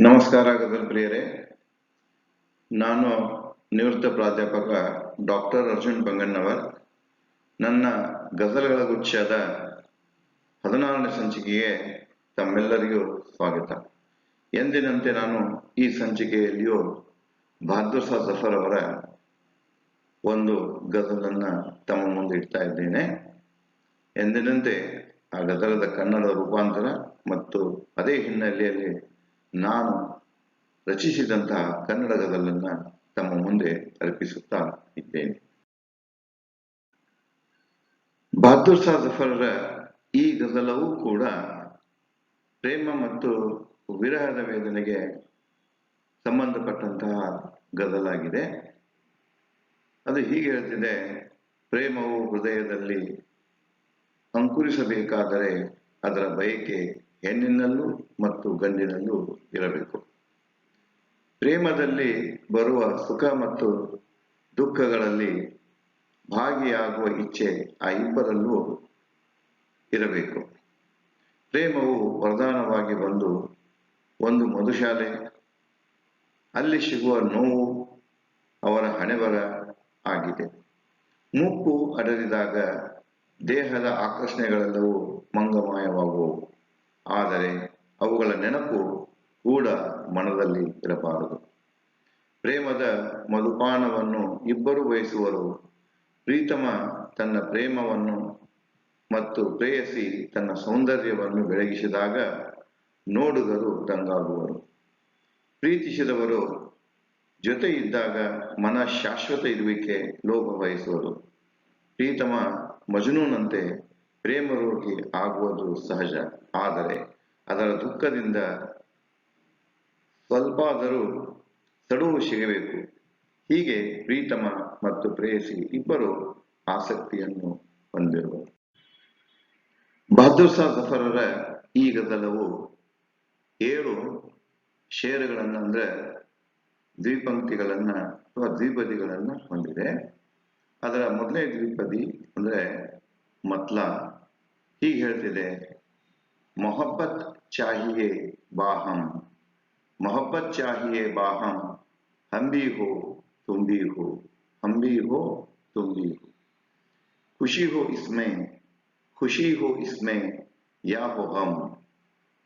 ನಮಸ್ಕಾರ ಗದರ್ ಪ್ರಿಯರೇ. ನಾನು ನಿವೃತ್ತ ಪ್ರಾಧ್ಯಾಪಕ ಡಾಕ್ಟರ್ ಅರ್ಜುನ್ ಬಂಗಣ್ಣವರ್. ನನ್ನ ಗಜಲ್ಗಳ ಗುಚ್ಛದ ಹದಿನಾರನೇ ಸಂಚಿಕೆಗೆ ತಮ್ಮೆಲ್ಲರಿಗೂ ಸ್ವಾಗತ. ಎಂದಿನಂತೆ ನಾನು ಈ ಸಂಚಿಕೆಯಲ್ಲಿಯೂ ಬಹದ್ದೂರ್ ಶಾ ಜಫರ್ ಅವರ ಒಂದು ಗಜಲನ್ನ ತಮ್ಮ ಮುಂದೆ ಇಡ್ತಾ ಇದ್ದೇನೆ. ಎಂದಿನಂತೆ ಆ ಗಜಲದ ಕನ್ನಡ ರೂಪಾಂತರ ಮತ್ತು ಅದೇ ಹಿನ್ನೆಲೆಯಲ್ಲಿ ನಾನು ರಚಿಸಿದಂತಹ ಕನ್ನಡ ಗದಲನ್ನು ತಮ್ಮ ಮುಂದೆ ಅರ್ಪಿಸುತ್ತಾ ಇದ್ದೇನೆ. ಬಹದ್ದೂರ್ ಶಾ ಜಫರ್ರ ಈ ಗದಲವೂ ಕೂಡ ಪ್ರೇಮ ಮತ್ತು ವಿರಹದ ವೇದನೆಗೆ ಸಂಬಂಧಪಟ್ಟಂತಹ ಗದಲಾಗಿದೆ ಅದು ಹೀಗೆ ಹೇಳ್ತಿದೆ, ಪ್ರೇಮವು ಹೃದಯದಲ್ಲಿ ಅಂಕುರಿಸಬೇಕಾದರೆ ಅದರ ಬಯಕೆ ಹೆಣ್ಣಿನಲ್ಲೂ ಮತ್ತು ಗಂಡಿನಲ್ಲೂ ಇರಬೇಕು. ಪ್ರೇಮದಲ್ಲಿ ಬರುವ ಸುಖ ಮತ್ತು ದುಃಖಗಳಲ್ಲಿ ಭಾಗಿಯಾಗುವ ಇಚ್ಛೆ ಆ ಇಬ್ಬರಲ್ಲೂ ಇರಬೇಕು. ಪ್ರೇಮವು ವರದಾನವಾಗಿ ಬಂದು ಒಂದು ಮಧುಶಾಲೆ, ಅಲ್ಲಿ ಸಿಗುವ ನೋವು ಅವರ ಹಣೆಬರ ಆಗಿದೆ. ಮುಪ್ಪು ಅಡರಿದಾಗ ದೇಹದ ಆಕರ್ಷಣೆಗಳೆಲ್ಲವೂ ಮಂಗಮಾಯವಾಗುವವು. ಆದರೆ ಅವುಗಳ ನೆನಪು ಕೂಡ ಮನದಲ್ಲಿ ಇರಬಾರದು. ಪ್ರೇಮದ ಮಧುಪಾನವನ್ನು ಇಬ್ಬರು ಬಯಸುವರು. ಪ್ರೀತಮ ತನ್ನ ಪ್ರೇಮವನ್ನು ಮತ್ತು ಪ್ರೇಯಸಿ ತನ್ನ ಸೌಂದರ್ಯವನ್ನು ಬೆಳಗಿಸಿದಾಗ ನೋಡುಗರು ದಂಗಾಗುವರು. ಪ್ರೀತಿಸಿದವರು ಜೊತೆ ಇದ್ದಾಗ ಮನ ಶಾಶ್ವತ ಇರುವಿಕೆ ಲೋಪ ಬಯಸುವರು. ಪ್ರೀತಮ ಮಜನೂನಂತೆ ಪ್ರೇಮರೋಗಿ ಆಗುವುದು ಸಹಜ. ಆದರೆ ಅದರ ದುಃಖದಿಂದ ಸ್ವಲ್ಪಾದರೂ ತಡುವು ಸಿಗಬೇಕು. ಹೀಗೆ ಪ್ರೀತಮ ಮತ್ತು ಪ್ರೇಯಸಿ ಇಬ್ಬರು ಆಸಕ್ತಿಯನ್ನು ಹೊಂದಿರುವರು ಬಹದ್ದೂರ್ ಶಾ ಜಫರರ ಈ ಗದ್ದಲವು ಏಳು ಷೇರುಗಳನ್ನು ಅಂದ್ರೆ ದ್ವಿಪಂಕ್ತಿಗಳನ್ನ ಅಥವಾ ದ್ವಿಪದಿಗಳನ್ನ ಹೊಂದಿದೆ. ಅದರ ಮೊದಲನೇ ದ್ವಿಪದಿ ಅಂದ್ರೆ ಮತ್ಲ. ಹೀಗೆ ಹೇಳ್ತಿದೆ ಮೊಹಬ್ಬತ್ ಚಾಹಿಯೇ ಬಾಹಂ, ಮೊಹಬ್ಬತ್ ಚಾಹಿಯೇ ಬಾಹಂ ಹಂಬಿ ಹೋ ತುಂಬಿ ಹೋ ಹಂಬಿ ಹೋ ತುಂಬಿ ಹೋ ಖುಷಿ ಹೋ ಇಸ್ಮೇ ಖುಷಿ ಹೋ ಇಸ್ಮೇ ಯಾ ಹೋ ಹಮ್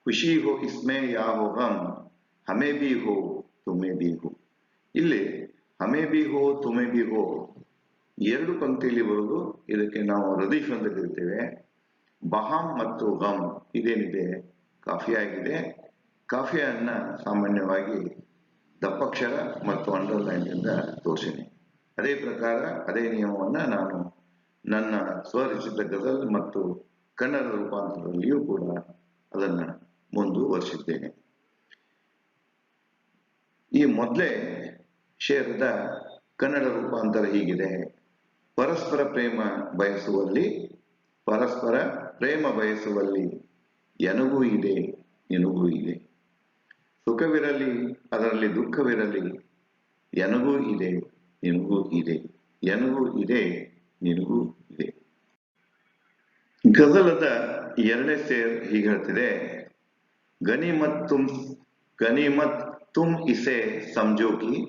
ಖುಷಿ ಹೋ ಇಸ್ಮೇ ಯಾ ಹೋ ಹಮ್ ಹಮೇ ಬಿ ಹೋ ತುಮೇ ಬಿ ಹೋ. ಇಲ್ಲಿ ಹಮೇ ಬಿ ಹೋ ತುಮೆ ಬಿ ಹೋ ಎರಡು ಪಂಕ್ತಿಯಲ್ಲಿ ಬರುವುದು, ಇದಕ್ಕೆ ನಾವು ರದೀಫ್ ಅಂತ ಕರಿತೇವೆ. ಬಹಾಂ ಮತ್ತು ಗಮ್ ಇದೇನಿದೆ? ಕಾಫಿ ಆಗಿದೆ. ಕಾಫಿಯನ್ನ ಸಾಮಾನ್ಯವಾಗಿ ದಪ್ಪಕ್ಷರ ಮತ್ತು ಅಂಡರ್ಲೈನ್ ಇಂದ ತೋರಿಸಿನಿ. ಅದೇ ಪ್ರಕಾರ ಅದೇ ನಿಯಮವನ್ನ ನಾನು ನನ್ನ ಸ್ವರಚಿತ ಗಜಲ್ ಮತ್ತು ಕನ್ನಡ ರೂಪಾಂತರದಲ್ಲಿಯೂ ಕೂಡ ಅದನ್ನ ಮುಂದುವರಿಸಿದ್ದೇನೆ. ಈ ಮೊದಲೇ ಶೇರದ ಕನ್ನಡ ರೂಪಾಂತರ ಹೀಗಿದೆ. ಪರಸ್ಪರ ಪ್ರೇಮ ಬಯಸುವಲ್ಲಿ ಪರಸ್ಪರ ಪ್ರೇಮ ಬಯಸುವಲ್ಲಿ ಎನಗೂ ಇದೆ, ನಿನಗೂ ಇದೆ. ಸುಖವಿರಲಿ, ಅದರಲ್ಲಿ ದುಃಖವಿರಲಿ, ಎನಗೂ ಇದೆ, ನಿನಗೂ ಇದೆ. ಎನಗೂ ಇದೆ, ನಿನಗೂ ಇದೆ. ಗಜಲದ ಎರಡನೇ ಸೇರ್ ಹೀಗೆ ಹೇಳ್ತಿದೆ ಗನಿಮತ್ ತುಮ್ ಗನಿಮತ್ ತುಮ್ ಇಸೆ ಸಂಜೋಗಿ ಕಿ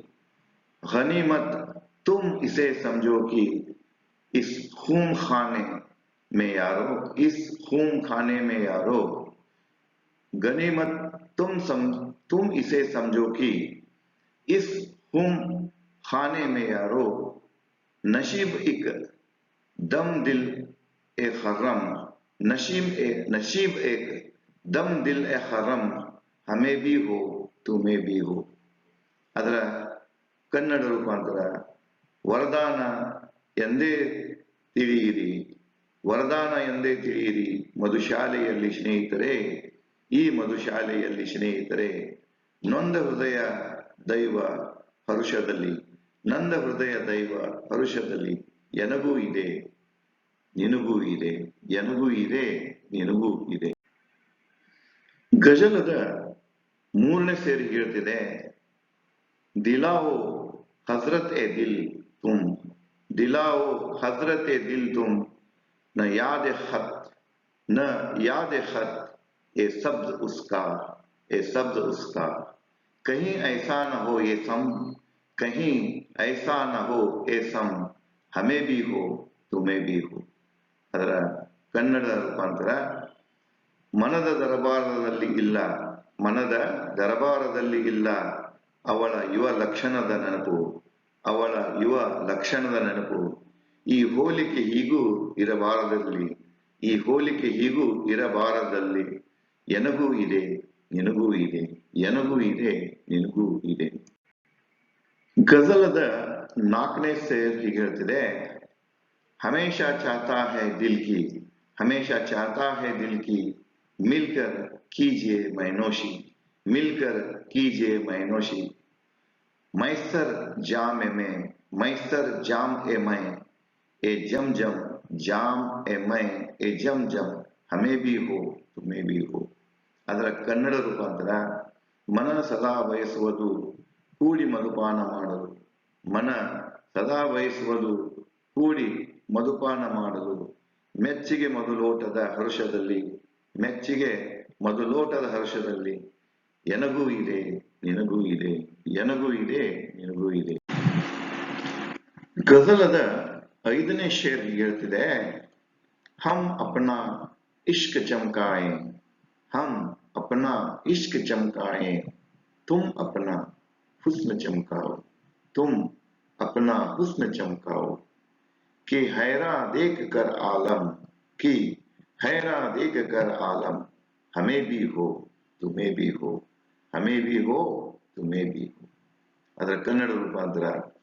ಗನಿಮತ್ ತುಮ್ ಇಸೆ ಸಂಜೋಗಿ, ಇಸ್ ಹೂಮ್ ಖಾನೆ में यारो इस खून खाने में यारो गनीमत तुम सम तुम इसे समझो कि इस खून खाने में यारो नशीब एक दम दिल ए खर्रम नशीब ए नशीब एक दम दिल ए खर्रम हमें भी हो तुम्हें भी हो ಅದರ ಕನ್ನಡ ರೂಪಾಂತರ ವರದಾನ ಎಂದೇ ತಿಳಿಯಿರಿ ವರದಾನ ಎಂದೇ ತಿಳಿಯಿರಿ. ಮಧುಶಾಲೆಯಲ್ಲಿ ಸ್ನೇಹಿತರೆ, ಈ ಮಧುಶಾಲೆಯಲ್ಲಿ ಸ್ನೇಹಿತರೆ, ನೊಂದ ಹೃದಯ ದೈವ ಹರುಷದಲ್ಲಿ, ನಂದ ಹೃದಯ ದೈವ ಹರುಷದಲ್ಲಿ ಎನಗೂ ಇದೆ, ನಿನಗೂ ಇದೆ, ಎನಗೂ ಇದೆ, ನಿನಗೂ ಇದೆ. ಗಜಲದ ಮೂರನೇ ಸೇರಿ ಹೇಳ್ತಿದೆ, ದಿಲಾವೋ ಹಜರತ್ ಎ ದಿಲ್ ತುಮ್, ದಿಲಾವೋ ಹಜರತ್ ಎ ದಿಲ್ ತುಮ್. न याद खत न याद खत ये शब्द उसका ये शब्द उसका कहीं ऐसा न हो ये सम कहीं ऐसा न हो ये सम हमें भी हो तुम्हें भी हो ಅದರ ಕನ್ನಡದ ರೂಪಾಂತರ, ಮನದ ದರಬಾರದಲ್ಲಿ ಇಲ್ಲ, ಮನದ ದರಬಾರದಲ್ಲಿ ಇಲ್ಲ, ಅವಳ ಯುವ ಲಕ್ಷಣದ ನೆನಪು, ಅವಳ ಯುವ ಲಕ್ಷಣದ ನೆನಪು. ಈ ಹೋಲಿಕೆ ಹೀಗೂ ಇರಬಾರದಲ್ಲಿ ಈ ಹೋಲಿಕೆ ಹೀಗೂ ಇರಬಾರದಲ್ಲಿ ಎನಗೂ ಇದೆ ನಿನಗೂ ಇದೆ ಎನಗೂ ಇದೆ ನಿನಗೂ ಇದೆ ಗಜಲದ ನಾಲ್ಕನೇ ಸೇರ್ ಹೀಗೆ ಹೇಳ್ತಿದೆ हमेशा चाहता है दिल की हमेशा चाहता है दिल की मिलकर कीजिए मैनोशी मिलकर कीजिए मैनोशी मैसर जाम ए मैं मैसर जाम ए मैं ए जम जम जाम ए मैं ए जम जम हमें भी हो तुम्हें भी हो ಅದರ ಕನ್ನಡ ರೂಪಾಂತರ ಮನ ಸದಾ ಬಯಸುವುದು ಕೂಡಿ ಮಧುಪಾನ ಮಾಡಲು ಮನ ಸದಾ ಬಯಸುವುದು ಕೂಡಿ ಮಧುಪಾನ ಮಾಡಲು ಮೆಚ್ಚಿಗೆ ಮೊದಲೋಟದ ಹರ್ಷದಲ್ಲಿ ಮೆಚ್ಚಿಗೆ ಮೊದಲೋಟದ ಹರ್ಷದಲ್ಲಿ ಎನಗೂ ಇದೆ ನಿನಗೂ ಇದೆ ಎನಗೂ ಇದೆ ನಿನಗೂ ಇದೆ ಗಜಲದ ईदने शेर गिरतिदे हम अपना इश्क चमकाएँ, हम अपना इश्क चमकाएँ, तुम अपना हुस्न चमकाओ, तुम अपना हुस्न चमकाओ, कि हैरा देख कर आलम, कि हैरा देख कर आलम, हमें भी हो, तुम्हें भी हो, हमें भी हो, तुम्हें भी हो। अदर कन्नड़ रूपांतर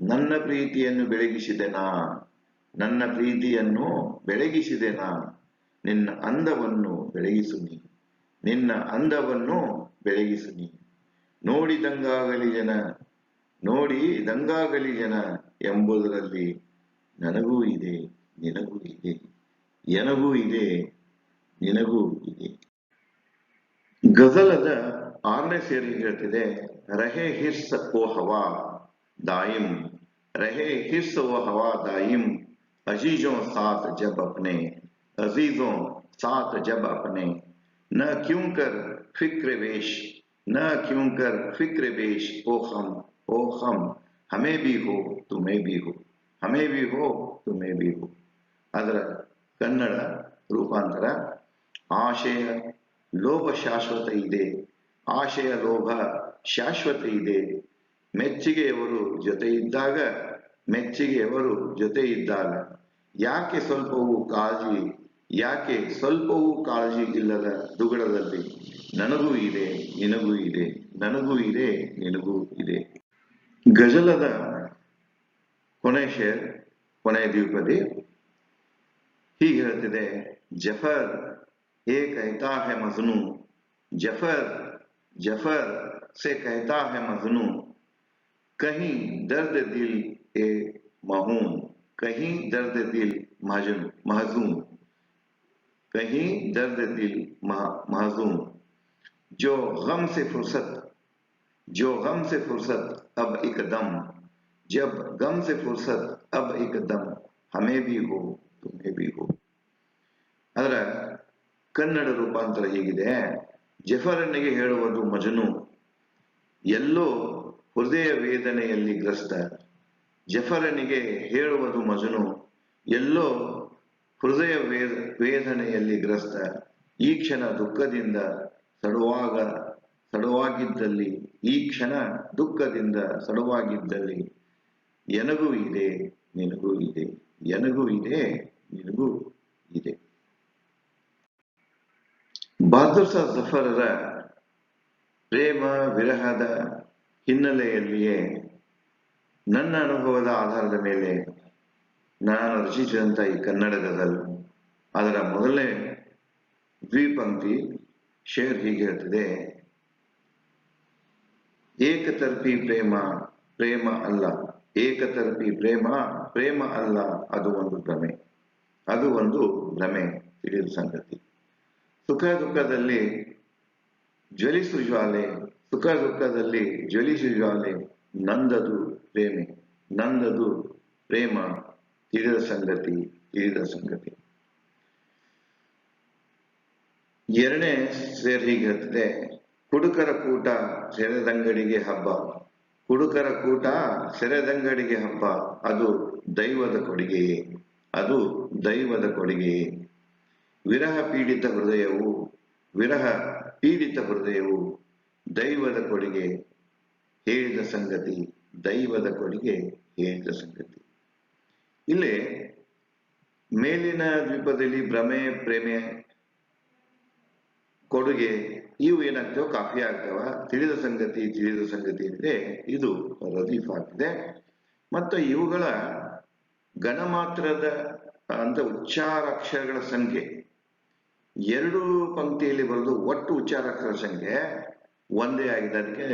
ನನ್ನ ಪ್ರೀತಿಯನ್ನು ಬೆಳಗಿಸಿದೆನಾ? ನನ್ನ ಪ್ರೀತಿಯನ್ನು ಬೆಳಗಿಸಿದೆನಾ? ನಿನ್ನ ಅಂದವನ್ನು ಬೆಳಗಿಸುನಿ ನಿನ್ನ ಅಂದವನ್ನು ಬೆಳಗಿಸು ನೋಡಿ ದಂಗಾಗಲಿ ಜನ ನೋಡಿ ದಂಗಾಗಲಿ ಜನ ಎಂಬುದರಲ್ಲಿ ನನಗೂ ಇದೆ, ನಿನಗೂ ಇದೆ, ಎನಗೂ ಇದೆ, ನಿನಗೂ ಇದೆ. ಗಜಲದ ಆರನೇ ಸೇರಿ ಹೇಳ್ತಿದೆ, ರಹೆ ಹಿರ್ಸ ಓ ಹವಾ, ದಾಯಿಂ रहे हिस्स व हवा दाइम अजीजों साथ जब अपने अजीजों साथ जब अपने न क्यों कर फिक्र वेश न क्यों कर फिक्र वेश ओ हम ओ हम हमें भी हो तुम्हें भी हो हमें भी हो तुम्हें भी हो ಅದರ ಕನ್ನಡ ರೂಪಾಂತರ ಆಶಯ ಲೋಭ ಶಾಶ್ವತ ಇದೆ ಆಶಯ ಲೋಭ ಶಾಶ್ವತ ಇದೆ ಮೆಚ್ಚಿಗೆಯವರು ಜೊತೆ ಇದ್ದಾಗ ಮೆಚ್ಚಿಗೆಯವರು ಜೊತೆ ಇದ್ದಾಗ ಯಾಕೆ ಸ್ವಲ್ಪವೂ ಕಾಳಜಿ, ಯಾಕೆ ಸ್ವಲ್ಪವೂ ಕಾಳಜಿ ಇಲ್ಲದ ದುಗಡದಲ್ಲಿ ನನಗೂ ಇದೆ, ನಿನಗೂ ಇದೆ, ನನಗೂ ಇದೆ, ನಿನಗೂ ಇದೆ. ಗಜಲದ ಕೊನೆ ಶೇರ್, ಕೊನೆ ದ್ವೀಪದಿ. ಹೀಗೆ ಹೇಳ್ತಿದೆ, ಜಫರ್ ಏ ಕೈತಾ ಹೆ ಮಜನು. ಜಫರ್ ಜಫರ್, ಸೆ ಕೈತಾ ಹೆ ಮಜನು. कहीं दर्द दिल ए महूम कहीं दर्द दिल महजूम महजूम कहीं दर्द दिल महजूम जो गम से फुर्सत जो गम से फुर्सत अब एकदम जब गम से फुर्सत अब एकदम हमें भी हो तुम्हें भी हो ಅದರ ಕನ್ನಡ ರೂಪಾಂತರ ಹೀಗಿದೆ ಜಫರನಿಗೆ ಹೇಳುವುದು ಮಜನು ಎಲ್ಲೋ ಹೃದಯ ವೇದನೆಯಲ್ಲಿ ಗ್ರಸ್ತ. ಜಫರನಿಗೆ ಹೇಳುವುದು ಮಜನು, ಎಲ್ಲೋ ಹೃದಯ ವೇದ, ವೇದನೆಯಲ್ಲಿ ಗ್ರಸ್ತ. ಈ ಕ್ಷಣ ದುಃಖದಿಂದ ಸಡುವಾಗ, ಸಡುವಾಗಿದ್ದಲ್ಲಿ, ಈ ಕ್ಷಣ ದುಃಖದಿಂದ ಸಡುವಾಗಿದ್ದಲ್ಲಿ, ಎನಗೂ ಇದೆ, ನಿನಗೂ ಇದೆ, ಎನಗೂ ಇದೆ, ನಿನಗೂ ಇದೆ. ಬಹದ್ದೂರ್ ಶಾ ಜಫರರ ಪ್ರೇಮ, ವಿರಹದ ಹಿನ್ನೆಲೆಯಲ್ಲಿಯೇ ನನ್ನ ಅನುಭವದ ಆಧಾರದ ಮೇಲೆ ನಾನು ರಚಿಸಿದಂಥ ಈ ಕನ್ನಡ ಗಜಲ್ ಅದರ ಮೊದಲನೇ ದ್ವಿಪಂಕ್ತಿ ಶೇರ್ ಹೀಗೆ ಹೇಳ್ತಿದೆ ಏಕತರ್ಪಿ ಪ್ರೇಮ ಪ್ರೇಮ ಅಲ್ಲ. ಏಕತರ್ಪಿ ಪ್ರೇಮ ಪ್ರೇಮ ಅಲ್ಲ. ಅದು ಒಂದು ಭ್ರಮೆ. ಅದು ಒಂದು ಭ್ರಮೆ, ತಿಳಿದ ಸಂಗತಿ. ಸುಖ ದುಃಖದಲ್ಲಿ ಜ್ವಲಿಸು ಜ್ವಾಲೆ ಸುಖ ದುಃಖದಲ್ಲಿ ಜ್ವಲಿಸು ಜ್ವಾಲೆ, ನಂದದು ಪ್ರೇಮೆ, ನಂದದು ಪ್ರೇಮ, ತಿಳಿದ ಸಂಗತಿ ತಿಳಿದ ಸಂಗತಿ. ಎರಡನೇ ಸೇರ್ ಹೀಗೆ ಹೇಳ್ತಿದೆ, ಕುಡುಕರ ಕೂಟ ಸೆರೆದಂಗಡಿಗೆ ಹಬ್ಬ. ಕುಡುಕರ ಕೂಟ ಸೆರೆದಂಗಡಿಗೆ ಹಬ್ಬ, ಅದು ದೈವದ ಕೊಡುಗೆಯೇ ಅದು ದೈವದ ಕೊಡುಗೆಯೇ ವಿರಹ ಪೀಡಿತ ಹೃದಯವು, ವಿರಹ ಪೀಡಿತ ಹೃದಯವು ದೈವದ ಕೊಡುಗೆ ಹೇಳಿದ ಸಂಗತಿ, ದೈವದ ಕೊಡುಗೆ ಹೇಳಿದ ಸಂಗತಿ. ಇಲ್ಲಿ ಮೇಲಿನ ದ್ವೀಪದಲ್ಲಿ ಭ್ರಮೆ, ಪ್ರೇಮೆ, ಕೊಡುಗೆ, ಇವು ಏನಾಗ್ತವೆ ಕಾಫಿ ಆಗ್ತವ. ತಿಳಿದ ಸಂಗತಿ ತಿಳಿದ ಸಂಗತಿ ಅಂದ್ರೆ ಇದು ರದೀಫ್ ಆಗ್ತಿದೆ. ಮತ್ತು ಇವುಗಳ ಗಣಮಾತ್ರದ ಅಂತ ಉಚ್ಚಾರಾಕ್ಷರಗಳ ಸಂಖ್ಯೆ, ಎರಡು ಪಂಕ್ತಿಯಲ್ಲಿ ಬರೆದು ಒಟ್ಟು ಉಚ್ಚಾರಾಕ್ಷರ ಸಂಖ್ಯೆ ಒಂದೇ ಆಗಿದೆ ಅದಕ್ಕೆ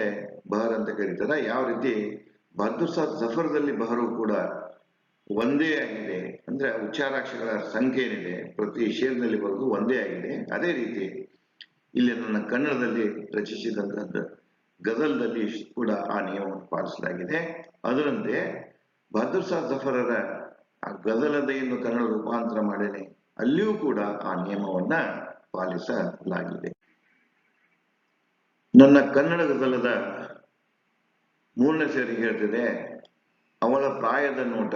ಬಹರ್ ಅಂತ ಕರೀತಾರೆ. ಯಾವ ರೀತಿ? ಬಹದ್ದೂರ್ ಜಫರ್ದಲ್ಲಿ ಬಹರು ಕೂಡ ಒಂದೇ ಆಗಿದೆ. ಅಂದ್ರೆ ಉಚ್ಚಾರಾಕ್ಷರಗಳ ಸಂಖ್ಯೆ ಏನಿದೆ? ಪ್ರತಿ ಶೇರ್ನಲ್ಲಿ ಬರೆದು ಒಂದೇ ಆಗಿದೆ. ಅದೇ ರೀತಿ ಇಲ್ಲಿ ನನ್ನ ಕನ್ನಡದಲ್ಲಿ ರಚಿಸಿದಂತಹದ್ದು ಗಜಲ್ದಲ್ಲಿ ಕೂಡ ಆ ನಿಯಮವನ್ನು ಪಾಲಿಸಲಾಗಿದೆ. ಅದರಂತೆ ಬಹದ್ದೂರ್ ಶಾ ಜಫರರ ಆ ಗಜಲದೆಯನ್ನು ಕನ್ನಡ ರೂಪಾಂತರ ಮಾಡೇನೆ. ಅಲ್ಲಿಯೂ ಕೂಡ ಆ ನಿಯಮವನ್ನ ಪಾಲಿಸಲಾಗಿದೆ. ನನ್ನ ಕನ್ನಡದ ಬಲದ ಮೂರನೇ ಸೇರಿ ಹೇಳ್ತಿದೆ, ಅವಳ ಪ್ರಾಯದ ನೋಟ,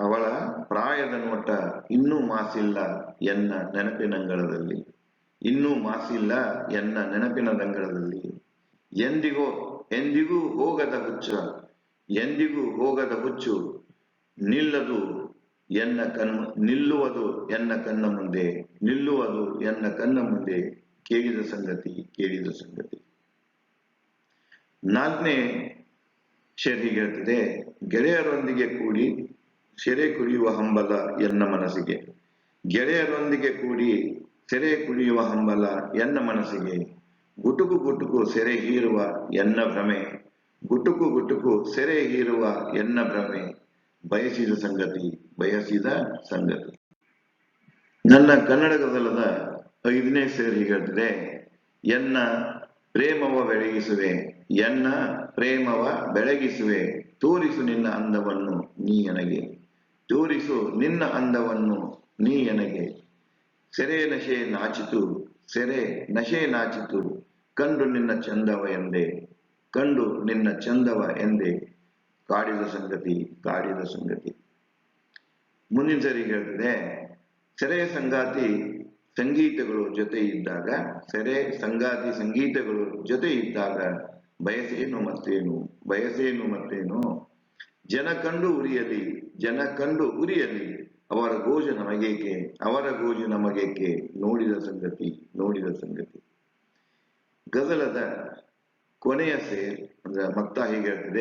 ಅವಳ ಪ್ರಾಯದ ನೋಟ ಇನ್ನೂ ಮಾಸಿಲ್ಲ ಎನ್ನ ನೆನಪಿನಂಗಳದಲ್ಲಿ ಇನ್ನೂ ಮಾಸಿಲ್ಲ ಎನ್ನ ನೆನಪಿನ ದಂಗಳದಲ್ಲಿ ಎಂದಿಗೋ, ಎಂದಿಗೂ ಹೋಗದ ಹುಚ್ಚ, ಎಂದಿಗೂ ಹೋಗದ ಹುಚ್ಚು, ನಿಲ್ಲದು ಎನ್ನ ಕಣ್ಣು, ನಿಲ್ಲುವುದು ಎನ್ನ ಕಣ್ಣ ಮುಂದೆ, ನಿಲ್ಲುವುದು ಎನ್ನ ಕಣ್ಣ ಮುಂದೆ, ಕೇಳಿದ ಸಂಗತಿ ಕೇಳಿದ ಸಂಗತಿ. ನಾಲ್ಕನೇ ಶರಿ ಗೆಳೆಯರೊಂದಿಗೆ ಕೂಡಿ ಸೆರೆ ಕುಡಿಯುವ ಹಂಬಲ ಎನ್ನ ಮನಸ್ಸಿಗೆ. ಗೆಳೆಯರೊಂದಿಗೆ ಕೂಡಿ ಸೆರೆ ಕುಡಿಯುವ ಹಂಬಲ ಎನ್ನ ಮನಸ್ಸಿಗೆ. ಗುಟುಕು ಗುಟುಕು ಸೆರೆ ಹೀರುವ ಎನ್ನ ಭ್ರಮೆ. ಗುಟುಕು ಗುಟುಕು ಸೆರೆ ಹೀರುವ ಎನ್ನ ಭ್ರಮೆ. ಬಯಸಿದ ಸಂಗತಿ ಬಯಸಿದ ಸಂಗತಿ. ನನ್ನ ಕನ್ನಡ ಗದಲದ ಐದನೇ ಸೇರಿ ಹೇಳ್ತಿದೆ ಎನ್ನ ಪ್ರೇಮವ ಬೆಳಗಿಸುವೆ. ಎನ್ನ ಪ್ರೇಮವ ಬೆಳಗಿಸುವೆ, ತೋರಿಸು ನಿನ್ನ ಅಂದವನ್ನು ನೀ ನನಗೆ ತೋರಿಸು ನಿನ್ನ ಅಂದವನ್ನು ನೀ ನನಗೆ ಸೆರೆ ನಶೆ ನಾಚಿತು, ಸೆರೆ ನಶೆ ನಾಚಿತು, ಕಂಡು ನಿನ್ನ ಚಂದವ ಎಂದೆ, ಕಂಡು ನಿನ್ನ ಚಂದವ ಎಂದೆ. ಕಾಡಿದ ಸಂಗತಿ ಕಾಡಿದ ಸಂಗತಿ. ಮುಂದಿನ ಸರಿ ಹೇಳ್ತಿದೆ ಸೆರೆ ಸಂಗಾತಿ ಸಂಗೀತಗಳು ಜೊತೆ ಇದ್ದಾಗ ಸೆರೆ ಸಂಗಾತಿ ಸಂಗೀತಗಳು ಜೊತೆ ಇದ್ದಾಗ ಬಯಸೇನು ಮತ್ತೇನು? ಬಯಸೇನು ಮತ್ತೇನು? ಜನ ಕಂಡು ಉರಿಯಲಿ, ಜನ ಕಂಡು ಉರಿಯಲಿ, ಅವರ ಗೋಜು ನಮಗೇಕೆ? ಅವರ ಗೋಜು ನಮಗೇಕೆ? ನೋಡಿದ ಸಂಗತಿ ನೋಡಿದ ಸಂಗತಿ. ಗಜಲದ ಕೊನೆಯ ಸೇರ್ ಅಂದ್ರೆ ಮತ್ತ ಹೀಗೆ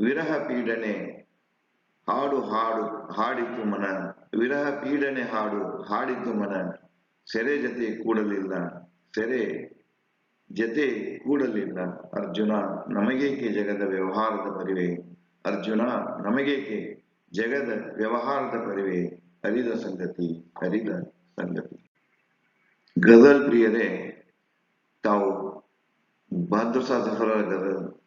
ವಿರಹ ಪೀಡನೆ ಹಾಡು ಹಾಡು ಹಾಡಿತು ಮನ. ವಿರಹ ಪೀಡನೆ ಹಾಡು ಹಾಡಿದ್ದು ಮನ. ಸೆರೆ ಜತೆ ಕೂಡಲಿಲ್ಲ. ಸೆರೆ ಜತೆ ಕೂಡಲಿಲ್ಲ ಅರ್ಜುನ ನಮಗೇಕೆ ಜಗದ ವ್ಯವಹಾರದ ಪರಿವೆ ಅರ್ಜುನ ನಮಗೇಕೆ ಜಗದ ವ್ಯವಹಾರದ ಪರಿವೆ ಅರಿದ ಸಂಗತಿ ಅರಿದ ಸಂಗತಿ. ಗದಲ್ ಪ್ರಿಯರೇ, ತಾವು ಬಹದ್ದೂರ್ ಸಫರ ಗದಲ್.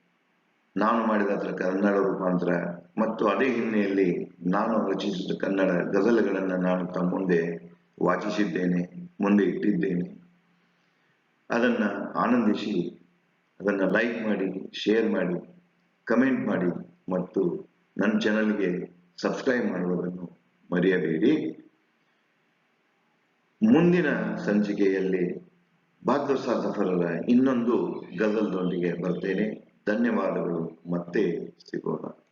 ನಾನು ಮಾಡಿದ ಅದರ ಕನ್ನಡ ರೂಪಾಂತರ ಮತ್ತು ಅದೇ ಹಿನ್ನೆಲೆಯಲ್ಲಿ ನಾನು ರಚಿಸಿದ ಕನ್ನಡ ಗಜಲ್ಗಳನ್ನು ನಾನು ತಮ್ಮ ಮುಂದೆ ವಾಚಿಸಿದ್ದೇನೆ, ಮುಂದೆ ಇಟ್ಟಿದ್ದೇನೆ. ಅದನ್ನ ಆನಂದಿಸಿ, ಅದನ್ನು ಲೈಕ್ ಮಾಡಿ ಶೇರ್ ಮಾಡಿ ಕಮೆಂಟ್ ಮಾಡಿ ಮತ್ತು ನನ್ನ ಚಾನಲ್ಗೆ ಸಬ್ಸ್ಕ್ರೈಬ್ ಮಾಡುವುದನ್ನು ಮರೆಯಬೇಡಿ. ಮುಂದಿನ ಸಂಚಿಕೆಯಲ್ಲಿ ಜಫರರ ಇನ್ನೊಂದು ಗಜಲ್ದೊಂದಿಗೆ ಬರ್ತೇನೆ. ಧನ್ಯವಾದಗಳು. ಮತ್ತು